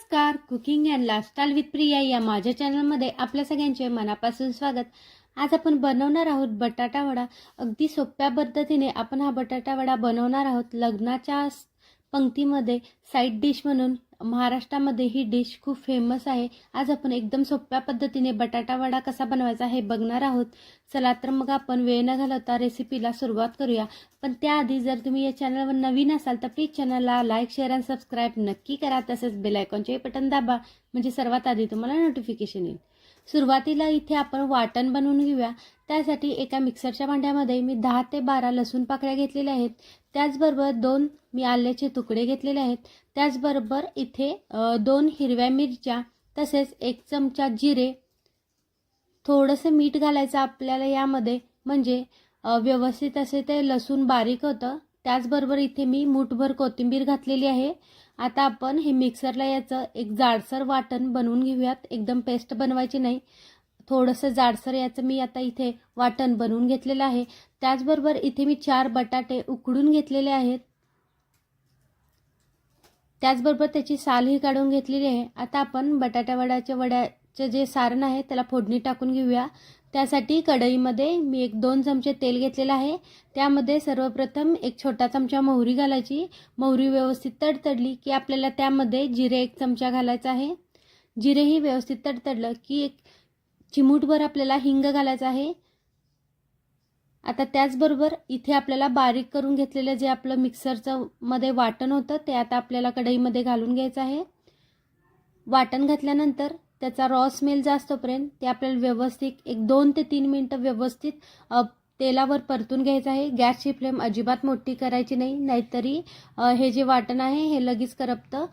नमस्कार. Cooking and lifestyle with Priya या माझ्या चॅनलमध्ये आपल्या सगळ्यांचे मनापासून स्वागत. आज आपण बनवणार आहोत बटाटा वडा. अगदी सोप्या पद्धतीने आपण हा बटाटा वडा बनवणार आहोत लग्नाच्या पंक्तीमध्ये साईड डिश म्हणून. महाराष्ट्रामध्ये ही डिश खूप फेमस आहे. आज आपण एकदम सोप्या पद्धतीने बटाटा वडा कसा बनवायचा हे बघणार आहोत. चला तर मग आपण वेळ न घालवता रेसिपीला सुरुवात करूया. पण त्याआधी जर तुम्ही या चॅनलवर नवीन असाल तर प्लीज चॅनलला लाईक शेअर आणि सबस्क्राईब नक्की करा. तसेच बेल बटन दाबा. म्हणजे सर्वात आधी तुम्हाला नोटिफिकेशन येईल. सुरुवातीला इथे आपण वाटण बनवून घेऊया. त्यासाठी एका मिक्सरच्या भांड्यामध्ये मी दहा ते बारा लसूण पाकळ्या घेतलेल्या आहेत. त्याचबरोबर दोन मी आल्याचे तुकडे घेतलेले आहेत. त्याचबरोबर इथे दोन हिरव्या मिरच्या तसेच एक चमचा जिरे. थोडंसं मीठ घालायचं आपल्याला यामध्ये म्हणजे व्यवस्थित असे ते लसूण बारीक होतं. त्याचबरोबर इथे मी मूठभर कोथिंबीर घातलेली आहे. आता आपण हे मिक्सरला याचं एक जाडसर वाटण बनवून घेऊयात. एकदम पेस्ट बनवायची नाही. थोडंसं जाडसर याचं मी आता इथे वाटण बनवून घेतलेलं आहे. त्याचबरोबर इथे मी चार बटाटे उकडून घेतलेले आहेत. त्याचबरोबर त्याची सालही काढून घेतलेली आहे. आता आपण बटाट्यावड्याच्या वड्याचं जे सारण आहे त्याला फोडणी टाकून घेऊया. त्यासाठी कढईमध्ये मी एक दोन चमचे तेल घेतलेलं आहे. त्यामध्ये सर्वप्रथम एक छोटा चमचा मोहरी घालायची. मोहरी व्यवस्थित तडतडली की आपल्याला त्यामध्ये जिरे एक चमचा घालायचा आहे. जिरेही व्यवस्थित तडतडलं की एक चिमूटभर आपल्याला हिंग घालायचं आहे. आता त्याचबरोबर इथे आपल्याला बारीक करून घेतलेलं जे आपलं मिक्सरचं मध्ये वाटण होतं ते आता आपल्याला कढईमध्ये घालून घ्यायचं आहे. वाटण घातल्यानंतर त्याचा रॉ स्मेल जास्तपर्यंत ते आपल्याला व्यवस्थित एक दोन ते तीन मिनटं व्यवस्थित तेलावर परतून घ्यायचं आहे. गॅसची फ्लेम अजिबात मोठी करायची नाही. नाहीतरी हे जे वाटण आहे हे लगेच करपतं.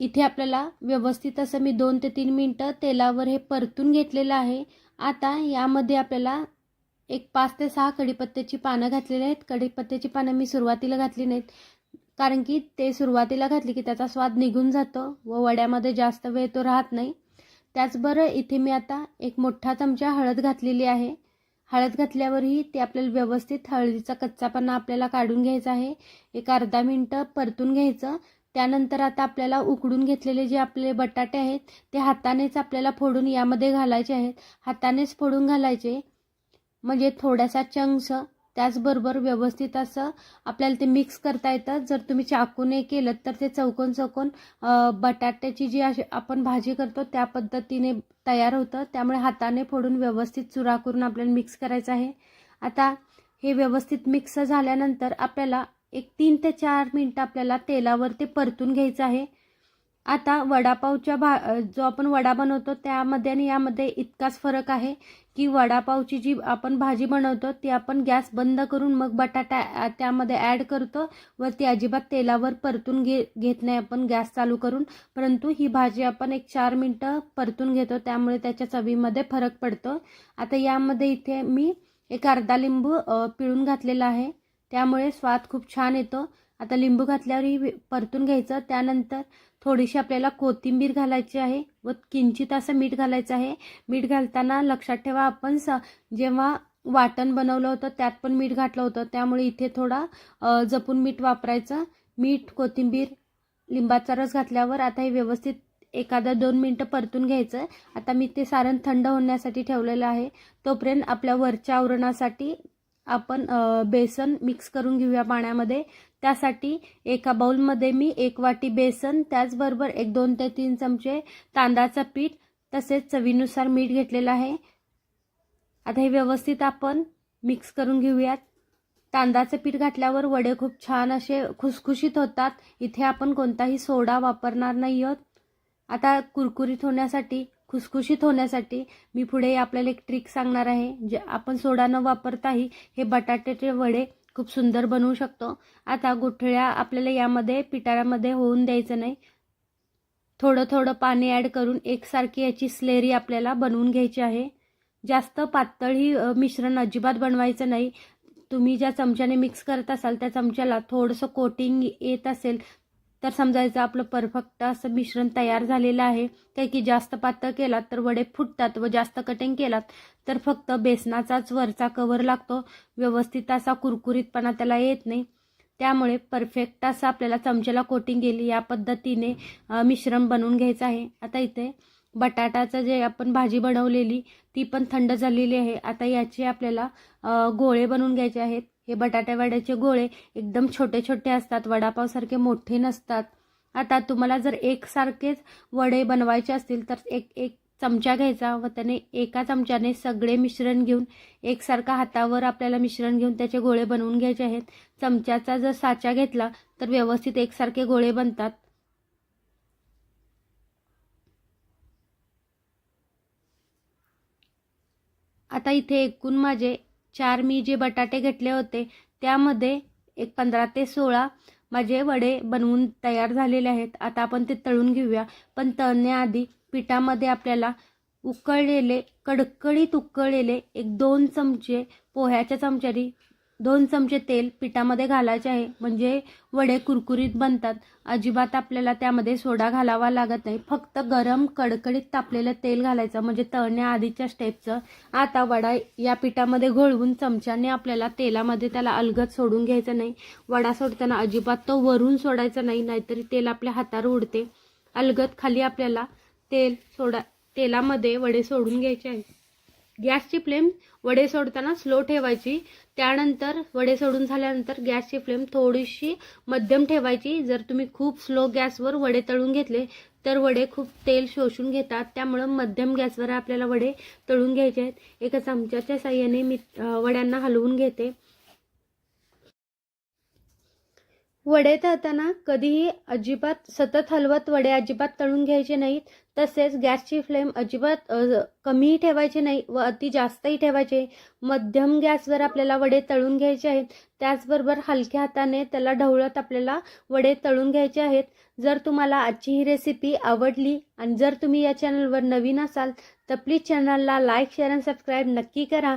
इथे आपल्याला व्यवस्थित असं मी दोन ते तीन मिनटं तेलावर हे परतून घेतलेलं आहे. आता यामध्ये आपल्याला एक पाच ते सहा कढीपत्त्याची पानं घातलेली आहेत. कढीपत्त्याची पानं मी सुरुवातीला घातली नाहीत. कारण की ते सुरुवातीला घातली की त्याचा स्वाद निघून जातो व वड्यामध्ये जास्त वेळ तो राहत नाही. त्याचबरोबर इथे मी आता एक मोठा चमचा हळद घातलेली आहे. हळद घातल्यावरही ते आपल्याला व्यवस्थित हळदीचा कच्चापणा आपल्याला काढून घ्यायचा आहे. एक अर्धा मिनटं परतून घ्यायचं. त्यानंतर आता आपल्याला उकडून घेतलेले जे आपले बटाटे आहेत ते हातानेच आपल्याला फोडून यामध्ये घालायचे आहेत. हातानेच फोडून घालायचे. म्हणजे थोडासा चंक्स त्याचबरोबर व्यवस्थित असं आपल्याला ते मिक्स करता येतं. जर तुम्ही चाकूने केलं तर ते चौकोन चौकोन बटाट्याची जी अशी आपण भाजी करतो त्या पद्धतीने तयार होतं. त्यामुळे हाताने फोडून व्यवस्थित चुरा करून आपल्याला मिक्स करायचं आहे. आता हे व्यवस्थित मिक्स झाल्यानंतर आपल्याला एक तीन ते चार मिनटं आपल्याला तेलावर ते परतून घ्यायचं आहे. आता वडापावच्या भा जो आपण वडा बनवतो त्यामध्ये आणि यामध्ये इतकाच फरक आहे की वडापावची जी आपण भाजी बनवतो ती आपण गॅस बंद करून मग बटाटा त्यामध्ये ॲड करतो. व ती अजिबात तेलावर परतून घे घेत नाही आपण गॅस चालू करून. परंतु ही भाजी आपण एक चार मिनटं परतून घेतो त्यामुळे त्याच्या चवीमध्ये फरक पडतो. आता यामध्ये इथे मी एक अर्धा लिंबू पिळून घातलेला आहे. त्यामुळे स्वाद खूप छान येतो. आता लिंबू घातल्यावरही परतून घ्यायचं. त्यानंतर थोडीशी आपल्याला कोथिंबीर घालायची आहे व किंचित असं मीठ घालायचं आहे. मीठ घालताना लक्षात ठेवा आपण स जेव्हा वाटण बनवलं होतं त्यात पण मीठ घातलं होतं. त्यामुळे इथे थोडा जपून मीठ वापरायचं. मीठ कोथिंबीर लिंबाचा रस घातल्यावर आता हे व्यवस्थित एखादा दोन मिनटं परतून घ्यायचं. आता मी ते सारण थंड होण्यासाठी ठेवलेलं आहे. तोपर्यंत आपल्या वरच्या आवरणासाठी आपण बेसन मिक्स करून घेऊया पाण्यामध्ये. त्यासाठी एका बाउलमध्ये मी एक वाटी बेसन त्याचबरोबर एक दोन ते तीन चमचे तांदळाचं पीठ तसेच चवीनुसार मीठ घेतलेलं आहे. आता हे व्यवस्थित आपण मिक्स करून घेऊयात. तांदळाचं पीठ घातल्यावर वडे खूप छान असे खुसखुशीत होतात. इथे आपण कोणताही सोडा वापरणार नाही आहोत. आता कुरकुरीत होण्यासाठी खुसखुशीत होण्यासाठी मी पुढे आपल्याला एक ट्रिक सांगणार आहे जे आपण सोडा न वापरताही हे बटाट्याचे वडे खूप सुंदर बनवू शकतो. आता गुठळ्या आपल्याला यामध्ये पिटाऱ्यामध्ये होऊन द्यायचं नाही. थोडं थोडं पाणी ॲड करून एकसारखी याची स्लेरी आपल्याला बनवून घ्यायची आहे. जास्त पातळी मिश्रण अजिबात बनवायचं नाही. तुम्ही ज्या चमच्याने मिक्स करत असाल त्या चमच्याला थोडंसं कोटिंग येत असेल तर समजायचं आपलं परफेक्ट असं मिश्रण तयार झालेलं आहे. काही की जास्त पातळ केलात तर वडे फुटतात व जास्त कटिंग केलात तर फक्त बेसनाचाच वरचा कवर लागतो. व्यवस्थित असा कुरकुरीतपणा त्याला येत नाही. त्यामुळे परफेक्ट असं आपल्याला चमच्याला कोटिंग गेली या पद्धतीने मिश्रण बनवून घ्यायचं आहे. आता इथे बटाटाचं जे आपण भाजी बनवलेली ती पण थंड झालेली आहे. आता याचे आपल्याला गोळे बनवून घ्यायचे आहेत. हे बटाट्यावड्याचे गोळे एकदम छोटे छोटे असतात वडापावसारखे मोठे नसतात. आता तुम्हाला जर एकसारखेच वडे बनवायचे असतील तर एक एक चमचा घ्यायचा व त्याने एका चमच्याने सगळे मिश्रण घेऊन एकसारखा हातावर आपल्याला मिश्रण घेऊन त्याचे गोळे बनवून घ्यायचे आहेत. चमच्याचा जर साचा घेतला तर व्यवस्थित एकसारखे गोळे बनतात. आता इथे एकूण माझे चार मी जे बटाटे घेतले होते त्यामध्ये एक पंधरा ते सोळा माझे वडे बनवून तयार झालेले आहेत. आता आपण ते तळून घेऊया. पण तळण्याआधी पिठामध्ये आपल्याला उकळलेले कडकडीत उकळलेले एक दोन चमचे पोह्याच्या चमच्यानी दोन चमचे तेल पिठामध्ये घालायचे आहे. म्हणजे वडे कुरकुरीत बनतात. अजिबात आपल्याला त्यामध्ये सोडा घालावा लागत नाही. फक्त गरम कडकडीत तापलेलं तेल घालायचं. म्हणजे तळण्याआधीच्या स्टेपचं. आता वडा या पिठामध्ये घोळवून चमच्याने आपल्याला तेलामध्ये त्याला अलगद सोडून घ्यायचं नाही. वडा सोडताना अजिबात तो वरून सोडायचा नाही. नाहीतरी तेल आपल्या हातावर उडते. अलगद खाली आपल्याला तेल सोडा तेलामध्ये वडे सोडून घ्यायचे आहे. गॅसची फ्लेम वडे सोडताना स्लो ठेवायची. त्यानंतर वडे सोडून झाल्यानंतर गॅसची फ्लेम थोडीशी मध्यम ठेवायची. जर तुम्ही खूप स्लो गॅसवर वडे तळून घेतले तर वडे खूप तेल शोषून घेतात. त्यामुळं मध्यम गॅसवर आपल्याला वडे तळून घ्यायचे आहेत. एका चमच्याच्या साह्याने मी वड्यांना हलवून घेते. वडे तळताना कधीही अजिबात सतत हलवत वडे अजिबात तळून घ्यायचे नाहीत. तसेच गॅसची फ्लेम अजिबात कमीही ठेवायची नाही व अति जास्तही ठेवायचे. मध्यम गॅसवर आपल्याला वडे तळून घ्यायचे आहेत. त्याचबरोबर हलक्या हाताने त्याला ढवळत आपल्याला वडे तळून घ्यायचे आहेत. जर तुम्हाला आजची ही रेसिपी आवडली आणि जर तुम्ही या चॅनलवर नवीन असाल तर प्लीज चॅनलला लाईक शेअर आणि सबस्क्राईब नक्की करा.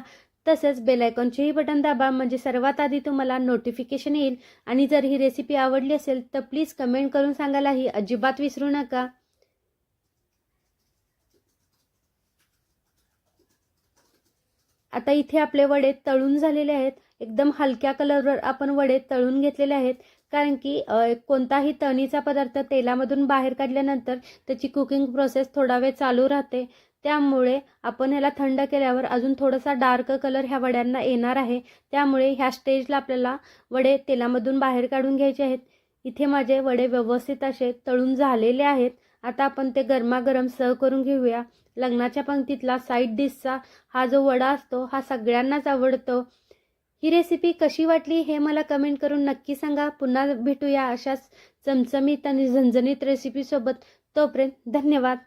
तसेच बेलायकॉनचेही बटन दाबा म्हणजे सर्वात आधी तुम्हाला नोटिफिकेशन येईल. आणि जर ही रेसिपी आवडली असेल तर प्लीज कमेंट करून सांगायलाही अजिबात विसरू नका. आता इथे आपले वडे तळून झालेले आहेत. एकदम हलक्या कलरवर आपण वडे तळून घेतलेले आहेत. कारण की कोणताही तणीचा पदार्थ तेलामधून बाहेर काढल्यानंतर त्याची कुकिंग प्रोसेस थोडा वेळ चालू राहते. त्यामुळे आपण ह्याला थंड केल्यावर अजून थोडासा डार्क कलर ह्या वड्यांना येणार आहे. त्यामुळे ह्या स्टेजला आपल्याला वडे तेलामधून बाहेर काढून घ्यायचे आहेत. इथे माझे वडे व्यवस्थित असे तळून झालेले आहेत. आता आपण ते गरमागरम सर्व करून घेऊया. लग्नाच्या पंक्तीतला साईड डिशचा हा जो वडा असतो हा सगळ्यांनाच आवडतो. ही रेसिपी कशी वाटली हे मला कमेंट करून नक्की सांगा. पुन्हा भेटूया अशाच चमचमीत आणि झणझणीत रेसिपीसोबत तोपर्यंत धन्यवाद.